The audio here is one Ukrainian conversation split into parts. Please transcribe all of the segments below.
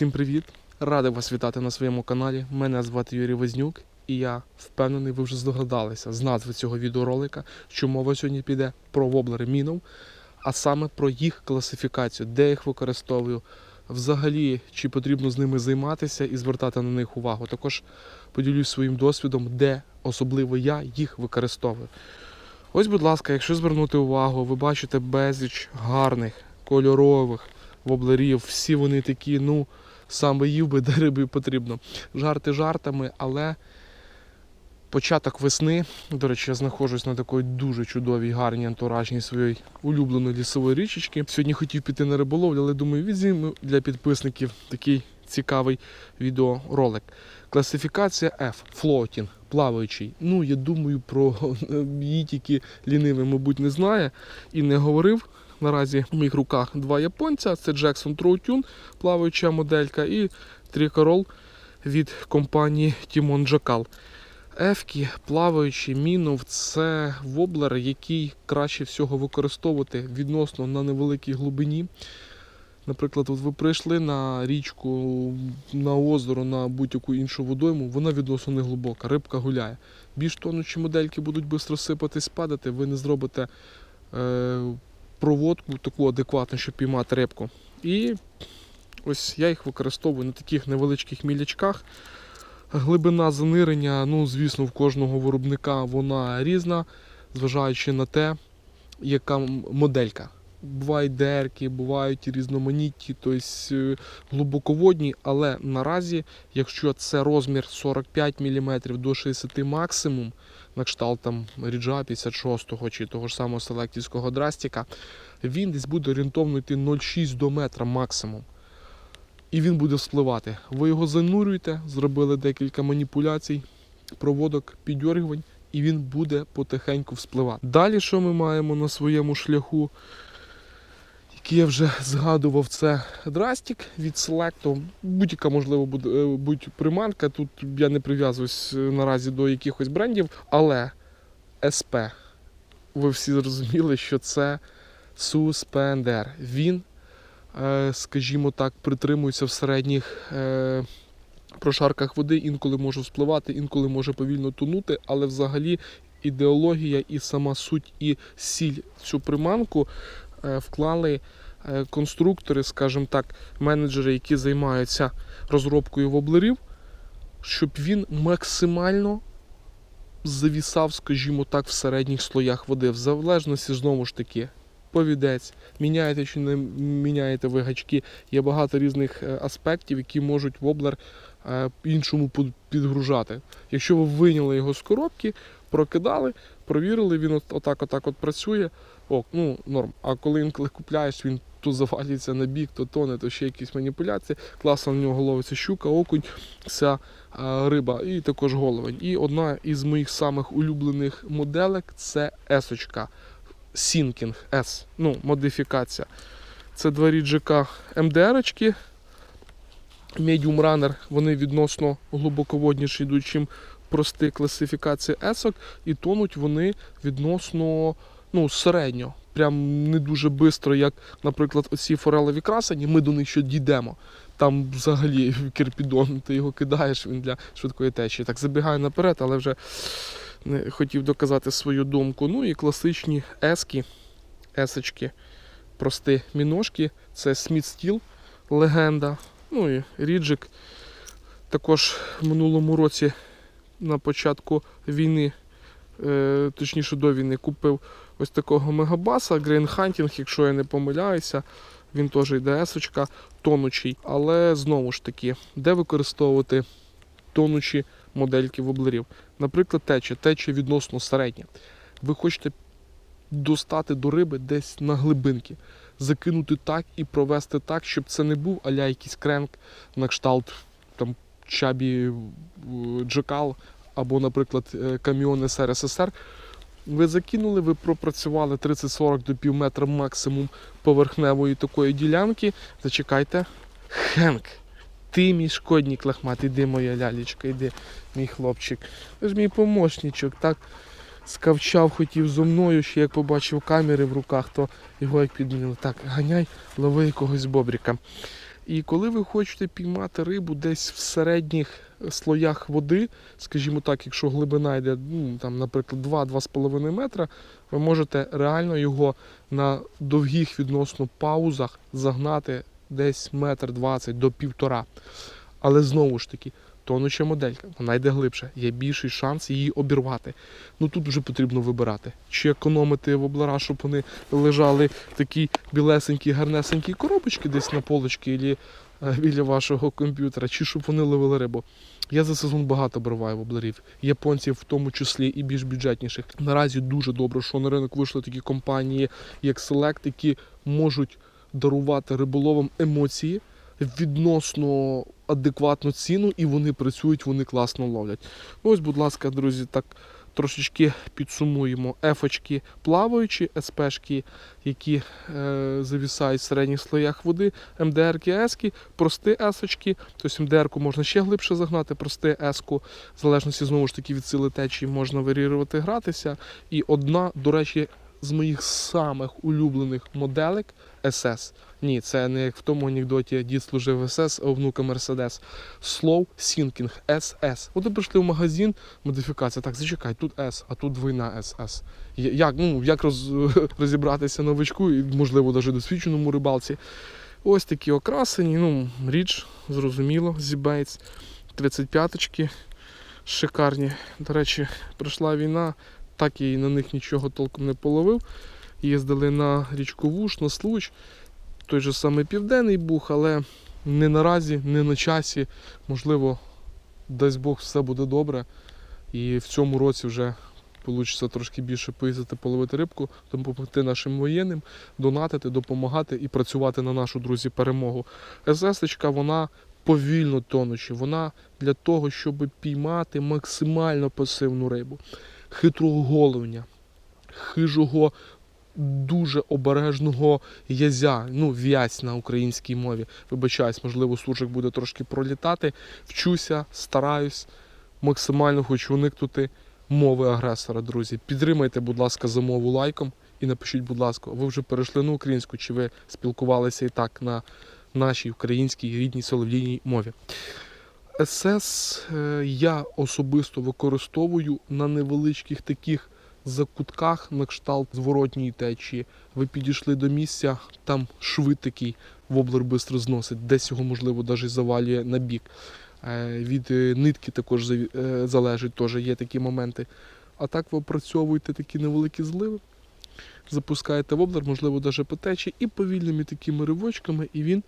всім привіт! Радий вас вітати на своєму каналі. Мене звати Юрій Вознюк, і я впевнений, ви вже здогадалися з назви цього відеоролика, що мова сьогодні піде про воблери мінов, а саме про їх класифікацію, де їх використовую, взагалі, чи потрібно з ними займатися і звертати на них увагу. Також поділюсь своїм досвідом, де особливо я їх використовую. Ось, будь ласка, якщо звернути увагу, ви бачите безліч гарних, кольорових воблерів. Всі вони такі, ну, саме їв би, де риби потрібно. Жарти жартами, але початок весни. До речі, я знаходжусь на такій дуже чудовій, гарній антуражній своєї улюбленої лісової річечки. Сьогодні хотів піти на риболовлю, але думаю, візьмемо для підписників такий цікавий відеоролик. Класифікація F floating, плаваючий. Ну, я думаю, про її тільки лінивий, мабуть, не знає і не говорив. Наразі в моїх руках два японця. Це Jackson Troutune, плаваюча моделька, і Tricarol від компанії Timon Jackal. Ефкі, плаваючий мінов це воблер, який краще всього використовувати відносно на невеликій глибині. Наприклад, от ви прийшли на річку, на озеро, на будь-яку іншу водойму, вона відносно не глибока, рибка гуляє. Більш тонучі модельки будуть швидко сипатись, падати, ви не зробите е, проводку таку адекватну, щоб піймати рибку. І ось я їх використовую на таких невеличких мілячках. Глибина занирення, ну, звісно, в кожного виробника вона різна, зважаючи на те, яка моделька. Бувають дерки, бувають різноманітні, тобто е, глибоководні, але наразі, якщо це розмір 45 мм до 60 максимум, на кшталт там ріджа 56-го чи того ж самого селектівського драстіка, він десь буде орієнтовно йти 0,6 до метра максимум. І він буде вспливати. Ви його занурюєте, зробили декілька маніпуляцій, проводок, піддергувань, і він буде потихеньку вспливати. Далі, що ми маємо на своєму шляху, який я вже згадував, це драстік від Selecto. Будь-яка, можливо, е, будь приманка. Тут я не прив'язуюсь е, наразі до якихось брендів, але СП. Ви всі зрозуміли, що це суспендер. Він, е, скажімо так, притримується в середніх прошарках води, інколи може вспливати, інколи може повільно тонути, але взагалі ідеологія і сама суть і сіль цю приманку вклали е, конструктори, скажімо так, менеджери, які займаються розробкою воблерів, щоб він максимально завісав, скажімо так, в середніх слоях води, в залежності знову ж таки. Повідець, міняєте чи не міняєте ви гачки. Є багато різних е, аспектів, які можуть воблер е, іншому підгружати. Якщо ви вийняли його з коробки, прокидали, провірили, він отак, отак от працює. О, ну норм. А коли інколи купляєш, він то завалюється на бік, то тоне, то ще якісь маніпуляції. Класно на нього ловиться щука, окунь, вся е, риба і також головень. І одна із моїх самих улюблених моделек це есочка. Sinking S, ну, модифікація. Це два ріджика МДРочки. Medium Runner, вони відносно глибоководніші йдуть, чим прості класифікації есок, і тонуть вони відносно ну, середньо. Прям не дуже швидко, як, наприклад, оці форелеві красені, ми до них ще дійдемо. Там взагалі кирпідон, ти його кидаєш, він для швидкої течії. Так забігаю наперед, але вже не хотів доказати свою думку. Ну і класичні ески, есочки, прості міношки. Це Smith Steel, легенда. Ну і Ріджик. Також в минулому році на початку війни, е, точніше до війни, купив ось такого мегабаса, Hunting, якщо я не помиляюся. Він теж йде есочка, тонучий. Але знову ж таки, де використовувати тонучі модельки воблерів? Наприклад, тече, тече відносно середня. Ви хочете достати до риби десь на глибинки, закинути так і провести так, щоб це не був аля якийсь кренк на кшталт там чабі е, джекал або, наприклад, е, каміон СРСР. Ви закинули, ви пропрацювали 30-40 до пів метра максимум поверхневої такої ділянки. Зачекайте. Хенк. Ти мій шкодник лахмат, іди моя лялечка, іди, мій хлопчик. Ви ж мій помощничок, так скавчав, хотів зо мною, ще як побачив камери в руках, то його як підмінили. Так, ганяй, лови якогось бобріка. І коли ви хочете піймати рибу десь в середніх слоях води, скажімо так, якщо глибина йде, ну, там, наприклад, 2-2,5 метра, ви можете реально його на довгих відносно паузах загнати десь метр двадцять до півтора. Але знову ж таки, тонуча моделька, вона йде глибше, є більший шанс її обірвати. Ну тут вже потрібно вибирати. Чи економити воблера, щоб вони лежали такі білесенькі, гарнесенькі коробочки десь на полочці або біля вашого комп'ютера, чи щоб вони ловили рибу. Я за сезон багато бриваю воблерів, японців в тому числі і більш бюджетніших. Наразі дуже добре, що на ринок вийшли такі компанії, як Select, які можуть дарувати риболовам емоції відносно адекватну ціну, і вони працюють, вони класно ловлять. Ось, будь ласка, друзі, так трошечки підсумуємо. Ефочки плаваючі, СПшки, які е, завісають в середніх слоях води, МДРки, Ески, прості есочки. Тобто МДРку можна ще глибше загнати, прости еску, в залежності знову ж таки від сили течії можна варіювати, гратися. І одна, до речі, з моїх самих улюблених моделек SS. Ні, це не як в тому анекдоті дід служив СС, а внука Мерседес. Slow Sinking SS. От ви прийшли в магазин, модифікація. Так, зачекай, тут S, а тут двойна SS. Як, ну, як роз, розібратися новичку і, можливо, навіть досвідченому рибалці. Ось такі окрасені, ну, річ, зрозуміло, зібейтс. 35-очки шикарні. До речі, прийшла війна, так і на них нічого толком не половив. Їздили на річку Вуш, на Случ. Той же самий Південний Буг, але не наразі, не на часі. Можливо, дасть Бог, все буде добре. І в цьому році вже вийде трошки більше поїздити половити рибку, допомогти нашим воєнним, донатити, допомагати і працювати на нашу друзі перемогу. СС вона повільно тонуча. Вона для того, щоб піймати максимально пасивну рибу, хитрого головня, хижого дуже обережного язя, ну, в'язь на українській мові. Вибачаюсь, можливо, суржик буде трошки пролітати. Вчуся, стараюсь, максимально хочу уникнути мови агресора, друзі. Підтримайте, будь ласка, за мову лайком і напишіть, будь ласка, ви вже перейшли на українську, чи ви спілкувалися і так на нашій українській рідній солов'їній мові. СС е, я особисто використовую на невеличких таких закутках на кшталт зворотньої течії. Ви підійшли до місця, там швид такий, воблер швидко зносить, десь його, можливо, навіть завалює на бік. Е, Від е, нитки також е, залежить, теж є такі моменти. А так ви опрацьовуєте такі невеликі зливи, запускаєте воблер, можливо, навіть по течії, і повільними такими ривочками, і він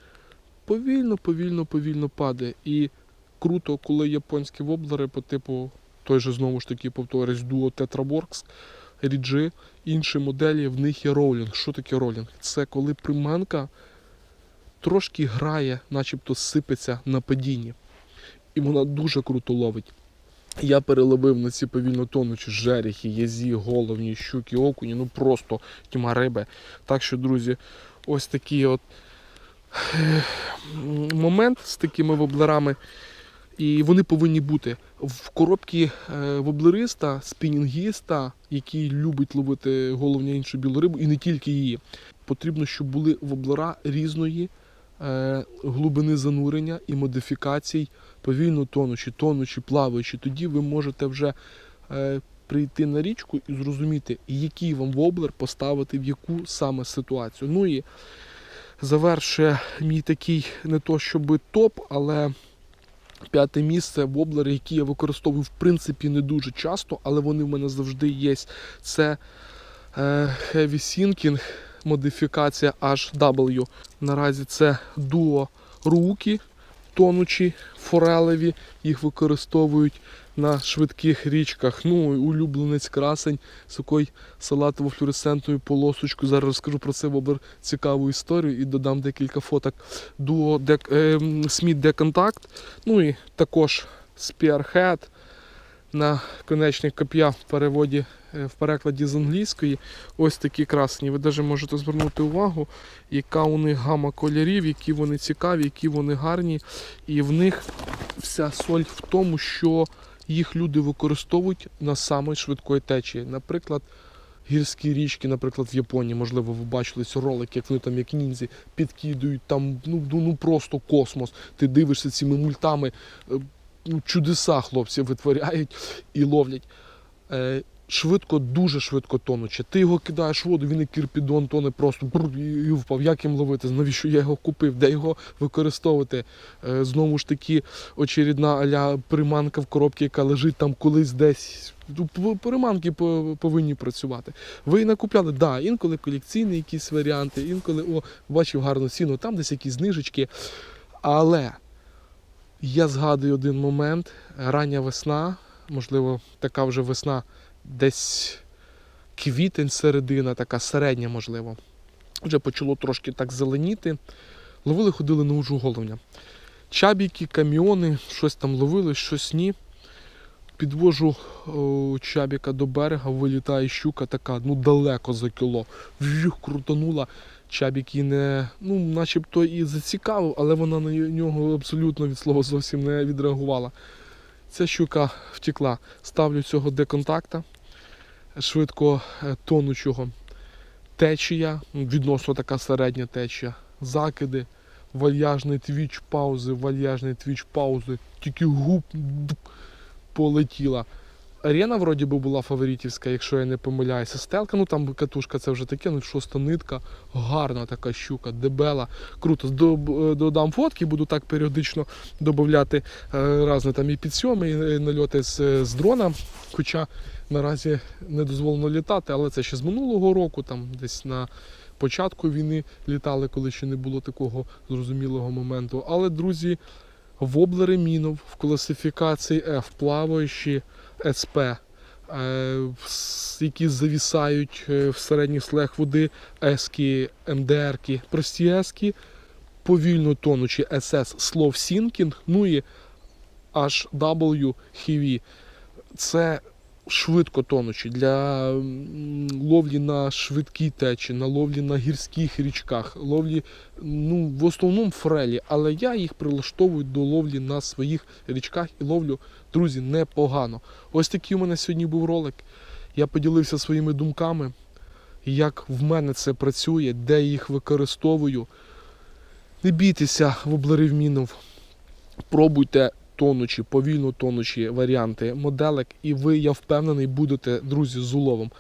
повільно, повільно, повільно падає. І круто, коли японські воблери по типу той же знову ж таки повторюсь, Duo Tetraworks, ріджи, інші моделі, в них є роулінг. Що таке роулінг? Це коли приманка трошки грає, начебто сипеться на падінні. І вона дуже круто ловить. Я переловив на ці повільно тонучі жерехи, язі, головні, щуки, окуні, ну просто тьма риби. Так що, друзі, ось такий от е, момент з такими воблерами. І вони повинні бути в коробці е, воблериста, спінінгіста, який любить ловити головня іншу білу рибу, і не тільки її. Потрібно, щоб були воблера різної е, глибини занурення і модифікацій, повільно тонучі, тонучі, плаваючі. Тоді ви можете вже е, прийти на річку і зрозуміти, який вам воблер поставити в яку саме ситуацію. Ну і завершує мій такий не то щоб топ, але П'яте місце воблери, які я використовую в принципі не дуже часто, але вони в мене завжди є. Це е, Heavy Sinking, модифікація HW. Наразі це дуо руки тонучі, форелеві. Їх використовують на швидких річках. Ну, і улюбленець красень з такою салатово-флюоресцентною полосочкою. Зараз розкажу про це воблер цікаву історію і додам декілька фоток. Дуо Дек, е, Smith Decontact. Ну і також Spearhead на конечник коп'я в переводі е, в перекладі з англійської. Ось такі красні. Ви навіть можете звернути увагу, яка у них гама кольорів, які вони цікаві, які вони гарні. І в них вся соль в тому, що їх люди використовують на самої швидкої течії. Наприклад, гірські річки, наприклад, в Японії, можливо, ви бачили ці ролики, як вони там як ніндзі підкидують, там ну, ну, ну просто космос. Ти дивишся цими мультами, е, ну, чудеса хлопці витворяють і ловлять. Е, Швидко, дуже швидко тонуче. Ти його кидаєш в воду, він і кірпідон тоне просто брур, і впав. Як їм ловити? Навіщо я його купив? Де його використовувати? Е, Знову ж таки, очередна аля приманка в коробці, яка лежить там колись десь. Ну, Приманки повинні працювати. Ви накупляли, да, інколи колекційні якісь варіанти, інколи о, бачив гарну ціну, там десь якісь знижечки. Але я згадую один момент: рання весна, можливо, така вже весна, десь квітень, середина, така середня, можливо. Вже почало трошки так зеленіти. Ловили, ходили на ужу головня. Чабіки, каміони, щось там ловили, щось ні. Підвожу о, чабіка до берега, вилітає щука така, ну далеко за кіло. Вжух, крутанула. Чабік її не, ну, начебто і зацікавив, але вона на нього абсолютно від слова зовсім не відреагувала. Ця щука втекла. Ставлю цього деконтакта, швидко е, тонучого. Течія, ну, відносно така середня течія. Закиди, вальяжний твіч паузи, вальяжний твіч паузи. Тільки губ полетіла. Арена вроді би була фаворитівська, якщо я не помиляюся. Стелка, ну там катушка, це вже таке, ну шоста нитка, гарна така щука, дебела. Круто. Додам фотки, буду так періодично додати е, там і підсьоми, і нальоти з, з дрона. Хоча наразі не дозволено літати, але це ще з минулого року, там десь на початку війни літали, коли ще не було такого зрозумілого моменту. Але, друзі, воблери мінов в класифікації F, плаваючі СП, е, які завісають е, в середніх слоях води, ески, МДРки, прості ески, повільно тонучі СС Слов Сінкінг, ну і HW Heavy. Це швидко тонучі для ловлі на швидкій течі, на ловлі на гірських річках, ловлі ну, в основному фрелі, але я їх прилаштовую до ловлі на своїх річках і ловлю, друзі, непогано. Ось такий у мене сьогодні був ролик. Я поділився своїми думками, як в мене це працює, де їх використовую. Не бійтеся воблерів мінов. Пробуйте тонучі, повільно тонучі варіанти моделек, і ви, я впевнений, будете, друзі, з уловом.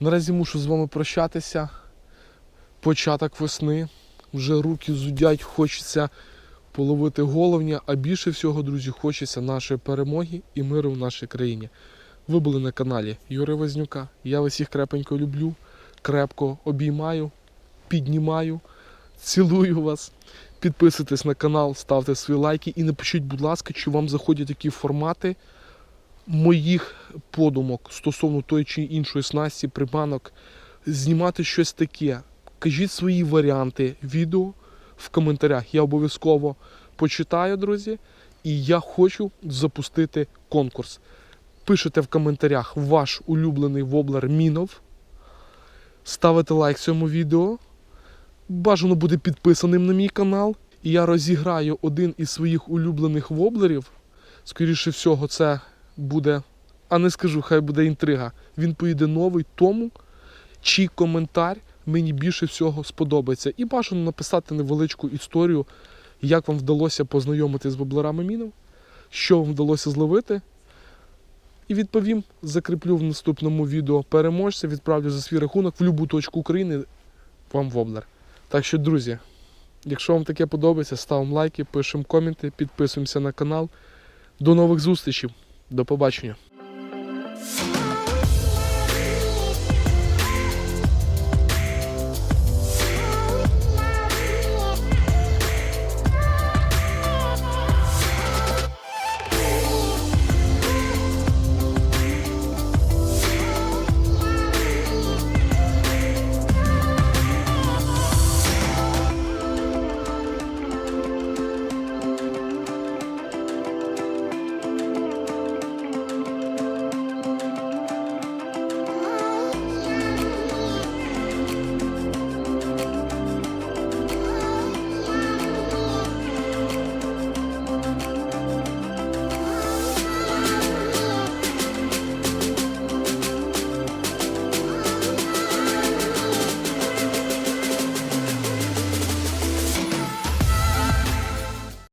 Наразі мушу з вами прощатися. Початок весни. Вже руки зудять, хочеться половити головня, а більше всього, друзі, хочеться нашої перемоги і миру в нашій країні. Ви були на каналі Юрія Вознюка. Я вас всіх крепенько люблю, крепко обіймаю, піднімаю, цілую вас. Підписуйтесь на канал, ставте свої лайки і напишіть, будь ласка, чи вам заходять такі формати моїх подумок стосовно тої чи іншої снасті, приманок, знімати щось таке. Кажіть свої варіанти відео в коментарях. Я обов'язково почитаю, друзі. І я хочу запустити конкурс. Пишете в коментарях ваш улюблений воблер Мінов. Ставите лайк цьому відео. Бажано буде підписаним на мій канал. І я розіграю один із своїх улюблених воблерів. Скоріше всього, це буде, а не скажу, хай буде інтрига. Він поїде новий тому, чий коментар мені більше всього сподобається. І бажано написати невеличку історію, як вам вдалося познайомитися з воблерами мінов, що вам вдалося зловити. І відповім, закріплю в наступному відео переможця, відправлю за свій рахунок в будь-яку точку України вам воблер. Так що, друзі, якщо вам таке подобається, ставимо лайки, пишемо коменти, підписуємося на канал. До нових зустрічей. До побачення.